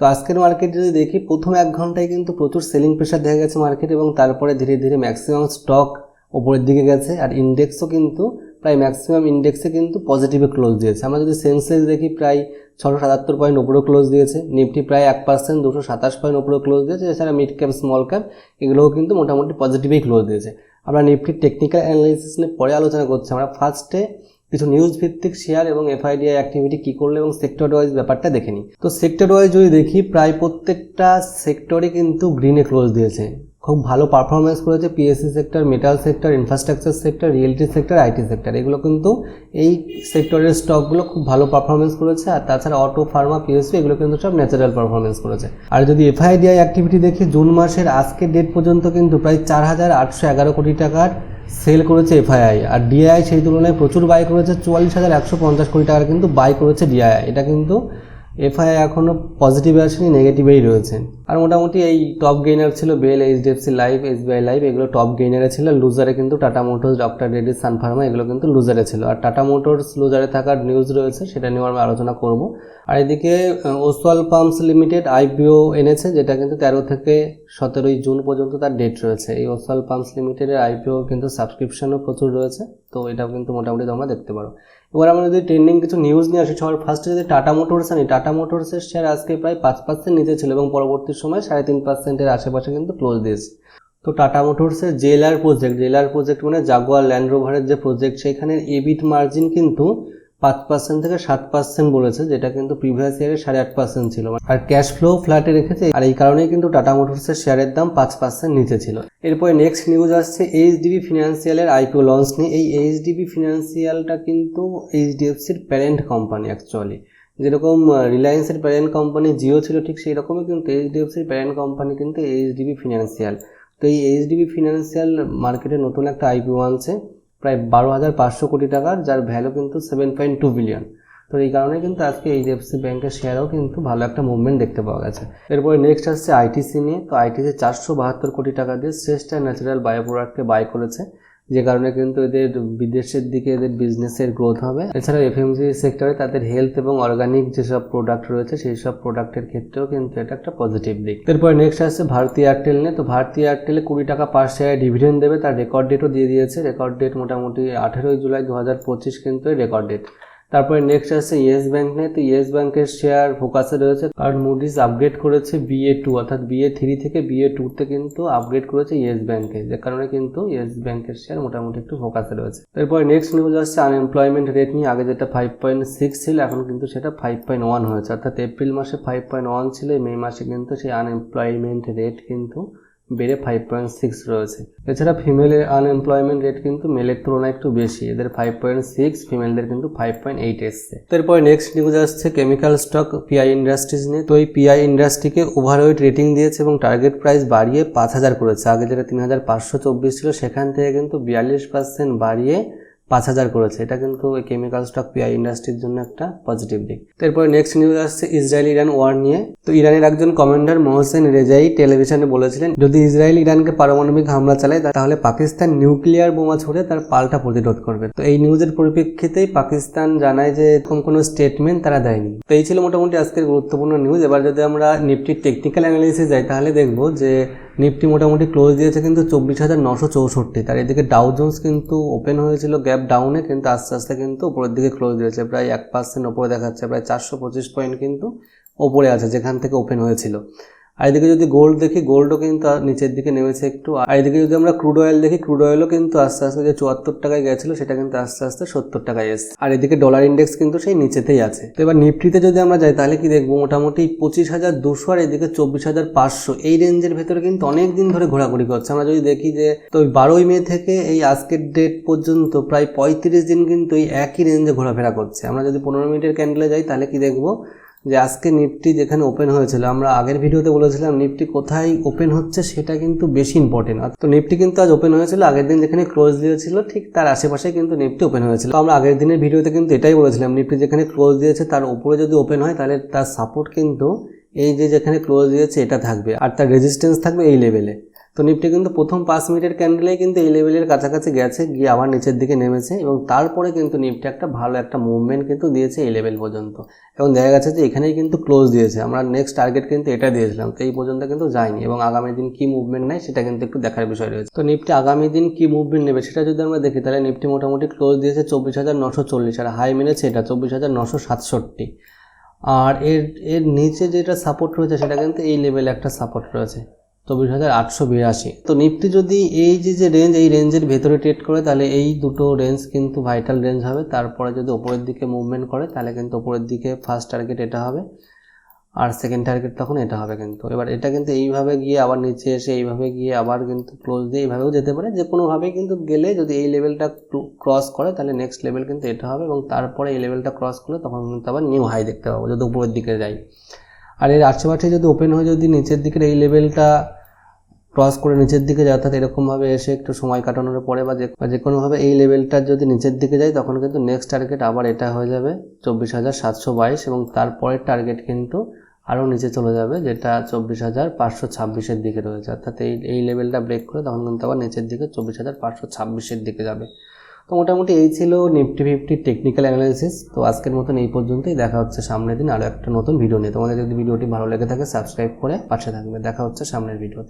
তো আজকের মার্কেটে যদি দেখি, প্রথম এক ঘন্টায় কিন্তু প্রচুর সেলিং প্রেশার দেখা গেছে মার্কেট এবং তারপরে ধীরে ধীরে ম্যাক্সিমাম স্টক ওপরের দিকে গেছে আর ইন্ডেক্সও কিন্তু প্রায় ম্যাক্সিমাম ইন্ডেক্সে কিন্তু পজিটিভে ক্লোজ দিয়েছে। আমরা যদি সেন্সেক্স দেখি, প্রায় ছশো সাতাত্তর পয়েন্ট উপরেও ক্লোজ দিয়েছে। নিফটি প্রায় এক পার্সেন্ট দুশো সাতাশ পয়েন্ট উপরেও ক্লোজ দিয়েছে। এছাড়া মিড ক্যাপ স্মল ক্যাপ এগুলোও কিন্তু মোটামুটি পজিটিভেই ক্লোজ দিয়েছে। আমরা নিফটির টেকনিক্যাল অ্যানালিসিস নিয়ে পরে আলোচনা করছি। আমরা ফার্স্টে কিছু নিউজ ভিত্তিক শেয়ার এবং এফআইডিআই অ্যাক্টিভিটি কী করল এবং সেক্টর ওয়াইজ ব্যাপারটা দেখে নিই। তো সেক্টর ওয়াইজ যদি দেখি, প্রায় প্রত্যেকটা সেক্টরে কিন্তু গ্রিনে ক্লোজ দিয়েছে। খুব ভালো পারফরমেন্স করেছে PSC sector metal sector infrastructure sector reality sector IT sector এগুলো কিন্তু এই সেক্টরের স্টকগুলো খুব ভালো পারফরমেন্স করেছে আর তাছাড়া অটো ফার্মা পিএসসি এগুলো কিন্তু সব ন্যাচারাল পারফরমেন্স করেছে। আর যদি এফআইডিআই অ্যাক্টিভিটি দেখি, জুন মাসের আজকের ডেট পর্যন্ত কিন্তু প্রায় চার হাজার আটশো এগারো কোটি টাকার সেল করেছে এফআইআই। আর ডিআইআই সেই তুলনায় প্রচুর বাই করেছে, চুয়াল্লিশ হাজার একশো পঞ্চাশ কোটি টাকার কিন্তু বাই করেছে ডিআইআই। এটা কিন্তু এফআইআই এখনও পজিটিভে আসেনি নেগেটিভেই রয়েছে। আর মোটামুটি এই টপ গেইনার ছিল BEL HDFC life SBI life এগুলো টপ গেইনারে ছিল। লুজারে কিন্তু Tata Motors doctor Reddy sun pharma এগুলো কিন্তু লুজারে ছিল। আর টাটা মোটরস লুজারে থাকার নিউজ রয়েছে, সেটা নিয়ে আমরা আলোচনা করব। আর এদিকে ওসওয়াল পাম্পস লিমিটেড আইপিও এনেছে, যেটা কিন্তু তেরো থেকে সতেরোই জুন পর্যন্ত তার ডেট রয়েছে। এই ওসওয়াল পাম্পস লিমিটেডের আইপিও কিন্তু সাবস্ক্রিপশনও প্রচুর রয়েছে, তো এটাও কিন্তু মোটামুটি তোমরা দেখতে পারো। এবার আমরা যদি ট্রেন্ডিং কিছু নিউজ নিয়ে আসি, সবার ফার্স্টে যদি টাটা মোটরস আনি টাটা মোটরসের শেয়ার আজকে প্রায় পাঁচ পার্সেন্ট নিচে ছিল এবং পরবর্তী সময় সাড়ে তিন পার্সেন্টের আশেপাশে কিন্তু ক্লোজ দিয়েছে। তো টাটা মোটরসের জেলার প্রজেক্ট জেলার প্রজেক্ট মানে জাগুয়ার ল্যান্ড রোভারের যে প্রজেক্ট সেখানে এবিট মার্জিন কিন্তু পাঁচ পার্সেন্ট থেকে সাত পার্সেন্ট বলেছে, যেটা কিন্তু প্রিভিয়াস ইয়ারে সাড়ে আট পার্সেন্ট ছিল। আর ক্যাশ ফ্লো ফ্ল্যাটে রেখেছে, আর এই কারণেই কিন্তু টাটা মোটরসের শেয়ারের দাম পাঁচ পার্সেন্ট নিচে ছিল। এরপরে নেক্সট নিউজ আসছে এইচডিবি ফিনান্সিয়ালের আইপিও লঞ্চ নিয়ে। এই এইচডিবি ফিনান্সিয়ালটা কিন্তু এইচডিএফসির প্যারেন্ট কোম্পানি অ্যাকচুয়ালি যেরকম রিলায়েন্সের প্যারেন্ট কোম্পানি জিও ছিল ঠিক সেই রকমই কিন্তু এইচডিএফসির প্যারেন্ট কোম্পানি কিন্তু এইচডিবি ফিনান্সিয়াল তো এই এইচডিবি ফিনান্সিয়াল মার্কেটে নতুন একটা আইপিও আনছে প্রায় বারো হাজার পাঁচশো কোটি টাকার, যার ভ্যালু কিন্তু সেভেন পয়েন্ট টু বিলিয়ন তো এই কারণে কিন্তু আজকে এইচডিএফসি ব্যাংকের শেয়ারও কিন্তু ভালো একটা মুভমেন্ট দেখতে পাওয়া গেছে। এরপরে নেক্সট আসছে আইটিসি নিয়ে। তো আইটিসি চারশো বাহাত্তর কোটি টাকা দিয়ে শ্রেষ্ঠ ন্যাচারাল বায়ো প্রোডাক্টকে বাই করেছে। যে কারণে কিন্তু এদের বিদেশের দিকে এদের বিজনেসের গ্রোথ হবে। এছাড়া এফএমসি সেক্টরে তাদের হেলথ এবং অর্গানিক যেসব প্রোডাক্ট রয়েছে সেই সব প্রোডাক্টের ক্ষেত্রেও কিন্তু এটা একটা পজিটিভ দিক। এরপর নেক্সট আসছে ভারতী এয়ারটেল নিয়ে। তো ভারতী এয়ারটেলে কুড়ি টাকা পার শেয়ার ডিভিডেন্ড দেবে। তার রেকর্ড ডেটও দিয়ে দিয়েছে। রেকর্ড ডেট মোটামুটি আঠেরোই জুলাই দু হাজার পঁচিশ কিন্তু রেকর্ড ডেট তারপরে নেক্সট আসছে ইয়েস ব্যাংক নিয়ে। তো ইয়েস ব্যাংকের শেয়ার ফোকাসে রয়েছে। কারণ মুডিস আপগ্রেড করেছে বিএ টু অর্থাৎ বিএ থ্রি থেকে বিএ টুতে কিন্তু আপগ্রেড করেছে ইয়েস ব্যাংকে যে কারণে কিন্তু ইয়েস ব্যাংকের শেয়ার মোটামুটি একটু ফোকাসে রয়েছে। এরপরে নেক্সট নিউজ আসছে আনএমপ্লয়মেন্ট রেট নিয়ে। আগে যেটা ফাইভ পয়েন্ট সিক্স ছিল, এখন কিন্তু সেটা ফাইভ পয়েন্ট ওয়ান হয়েছে। অর্থাৎ এপ্রিল মাসে ফাইভ পয়েন্ট ওয়ান ছিল মে মাসে কিন্তু সেই আনএমপ্লয়মেন্ট রেট কিন্তু বেড়ে ফাইভ পয়েন্ট সিক্স রয়েছে। এছাড়া ফিমেলের আনএমপ্লয়মেন্ট রেট কিন্তু মেলের তুলনায় একটু বেশি। এদের ফাইভ পয়েন্ট সিক্স ফিমেলদের কিন্তু ফাইভ পয়েন্ট এইট এসছে। তারপরে নেক্সট নিউজ আসছে কেমিক্যাল স্টক পিআই ইন্ডাস্ট্রিজ নিয়ে। তো এই পিআই ইন্ডাস্ট্রিকে ওভারওয়েট রেটিং দিয়েছে এবং টার্গেট প্রাইস বাড়িয়ে পাঁচ হাজার করেছে। আগে যেটা তিন হাজার পাঁচশো চব্বিশ ছিল, সেখান থেকে কিন্তু বিয়াল্লিশ পার্সেন্ট বাড়িয়ে পাঁচ হাজার করেছে। এটা কিন্তু ওই কেমিক্যাল স্টক পিআই ইন্ডাস্ট্রির জন্য একটা পজিটিভ দিক। তারপরে নেক্সট নিউজ আসছে ইসরায়েল ইরান ওয়ার নিয়ে। তো ইরানের একজন কমান্ডার মোহসেন রেজাই টেলিভিশনে বলেছিলেন, যদি ইসরায়েল ইরানকে পারমাণবিক হামলা চালায় তাহলে পাকিস্তান নিউক্লিয়ার বোমা ছুড়ে তার পাল্টা প্রতিরোধ করবে। তো এই নিউজের পরিপ্রেক্ষিতেই পাকিস্তান জানায় যে এরকম কোনো স্টেটমেন্ট তারা দেয়নি। তো এই ছিল মোটামুটি আজকের গুরুত্বপূর্ণ নিউজ এবার যদি আমরা নিফটির টেকনিক্যাল অ্যানালিসিস যাই, তাহলে দেখব যে নিফটি মোটামুটি ক্লোজ দিয়েছে কিন্তু চব্বিশ হাজার নশো চৌষট্টি। তার এদিকে ডাউ জোন্স কিন্তু ওপেন হয়েছিল গ্যাপ ডাউনে কিন্তু আস্তে আস্তে কিন্তু উপরের দিকে ক্লোজ দিয়েছে। প্রায় এক পার্সেন্ট ওপরে দেখাচ্ছে, প্রায় চারশো পঁচিশ পয়েন্ট কিন্তু ওপরে আছে, যেখান থেকে ওপেন হয়েছিল। আর এদিকে যদি গোল্ড দেখি গোল্ডও কিন্তু নিচের দিকে নেমেছে একটু। আর এদিকে যদি আমরা ক্রুড অয়েল দেখি ক্রুড অয়েলও কিন্তু আস্তে আস্তে যে চুয়াত্তর টাকায় গেছিল, সেটা কিন্তু আস্তে আস্তে সত্তর টাকায় এসছে। আর এদিকে ডলার ইন্ডেক্স কিন্তু সেই নিচেতেই আছে। তো এবার নিফটিতে যদি আমরা যাই, তাহলে কি দেখব? মোটামুটি পঁচিশ হাজার দুশো আর এদিকে চব্বিশ হাজার পাঁচশো। এই রেঞ্জের ভেতরে কিন্তু অনেক দিন ধরে ঘোরাঘুরি করছে। আমরা যদি দেখি যে, তো ওই বারোই মে থেকে এই আজকের ডেট পর্যন্ত প্রায় পঁয়ত্রিশ দিন কিন্তু এই একই রেঞ্জে ঘোরাফেরা করছে। আমরা যদি পনেরো মিনিটের ক্যান্ডেলে যাই, তাহলে কি দেখব? যে আজকে নিফটি যেখানে ওপেন হয়েছিল, আমরা আগের ভিডিওতে বলেছিলাম নিফটি কোথায় ওপেন হচ্ছে সেটা কিন্তু বেশি ইম্পর্টেন্ট তো নিফটি কিন্তু আজ ওপেন হয়েছিল, আগের দিন যেখানে ক্লোজ দিয়েছিল, ঠিক তার আশেপাশে কিন্তু নিফটি ওপেন হয়েছিল। আমরা আগের দিনের ভিডিওতে কিন্তু এটাই বলেছিলাম, নিফটি যেখানে ক্লোজ দিয়েছে তার উপরে যদি ওপেন হয় তাহলে তার সাপোর্ট কিন্তু এই যে যেখানে ক্লোজ দিয়েছে এটা থাকবে। আর তার রেজিস্ট্যান্স থাকবে এই লেভেলে তো নিফটি কিন্তু প্রথম পাঁচ মিনিটের ক্যান্ডেলে কিন্তু এই লেভেলের কাছাকাছি গেছে, গিয়ে আবার নিচের দিকে নেমেছে এবং তারপরে কিন্তু নিফটি একটা ভালো একটা মুভমেন্ট কিন্তু দিয়েছে এই লেভেল পর্যন্ত। এবং দেখা গেছে যে এখানেই কিন্তু ক্লোজ দিয়েছে, আমরা নেক্সট টার্গেট কিন্তু এটা দিয়েছিলাম, তো এই পর্যন্ত কিন্তু যায়নি এবং আগামী দিন কি মুভমেন্ট নেয় সেটা কিন্তু একটু দেখার বিষয় রয়েছে। তো নিফটি আগামী দিন কি মুভমেন্ট নেবে সেটা যদি আমরা দেখি, তাহলে নিফটি মোটামুটি ক্লোজ দিয়েছে চব্বিশ হাজার নশো চল্লিশ, আর হাই মেরেছে এটা চব্বিশ হাজার নশো সাতষট্টি। আর এর এর নিচে যেটা সাপোর্ট রয়েছে সেটা কিন্তু এই লেভেলে একটা সাপোর্ট রয়েছে। চব্বিশ হাজার আটশো বিরাশি। তো নিফটি যদি এই যে যে রেঞ্জ এই রেঞ্জের ভেতরে ট্রেড করে, তাহলে এই দুটো রেঞ্জ কিন্তু ভাইটাল রেঞ্জ হবে। তারপরে যদি ওপরের দিকে মুভমেন্ট করে, তাহলে কিন্তু ওপরের দিকে ফার্স্ট টার্গেট এটা হবে। আর সেকেন্ড টার্গেট তখন এটা হবে কিন্তু। এবার এটা কিন্তু এইভাবে গিয়ে আবার নিচে এসে, এইভাবে গিয়ে আবার কিন্তু ক্লোজ দিয়ে এইভাবেও যেতে পারে। যে কোনোভাবেই কিন্তু গেলে যদি এই লেভেলটা ক্রস করে, তাহলে নেক্সট লেভেল কিন্তু এটা হবে। এবং তারপরে এই লেভেলটা ক্রস করলে তখন কিন্তু আবার নিউ হাই দেখতে পাবো, যদি উপরের দিকে যাই। আর এর আশেপাশে যদি ওপেন হয়ে যদি নিচের দিকের এই লেভেলটা ক্রস করে নিচের দিকে যায়, অর্থাৎ এরকমভাবে এসে একটু সময় কাটানোর পরে বা যে কোনোভাবে এই লেভেলটার যদি নিচের দিকে যায়, তখন কিন্তু নেক্সট টার্গেট আবার এটা হয়ে যাবে চব্বিশ হাজার সাতশো বাইশ এবং তারপরের টার্গেট কিন্তু আরও নিচে চলে যাবে, যেটা চব্বিশ হাজার পাঁচশো ছাব্বিশের দিকে রয়েছে। অর্থাৎ এই এই লেভেলটা ব্রেক করে তখন কিন্তু আবার নিচের দিকে চব্বিশ হাজার পাঁচশো ছাব্বিশের দিকে যাবে। তো মোটামুটি এই ছিল নিফটি ফিফটির টেকনিক্যাল অ্যানালাইসিস তো আজকের মতন এই পর্যন্তই। দেখা হচ্ছে সামনের দিন আরও একটা নতুন ভিডিও নিয়ে। তোমাদের যদি ভিডিওটি ভালো লেগে থাকে সাবস্ক্রাইব করে পাশে থাকবে। দেখা হচ্ছে সামনের ভিডিওতে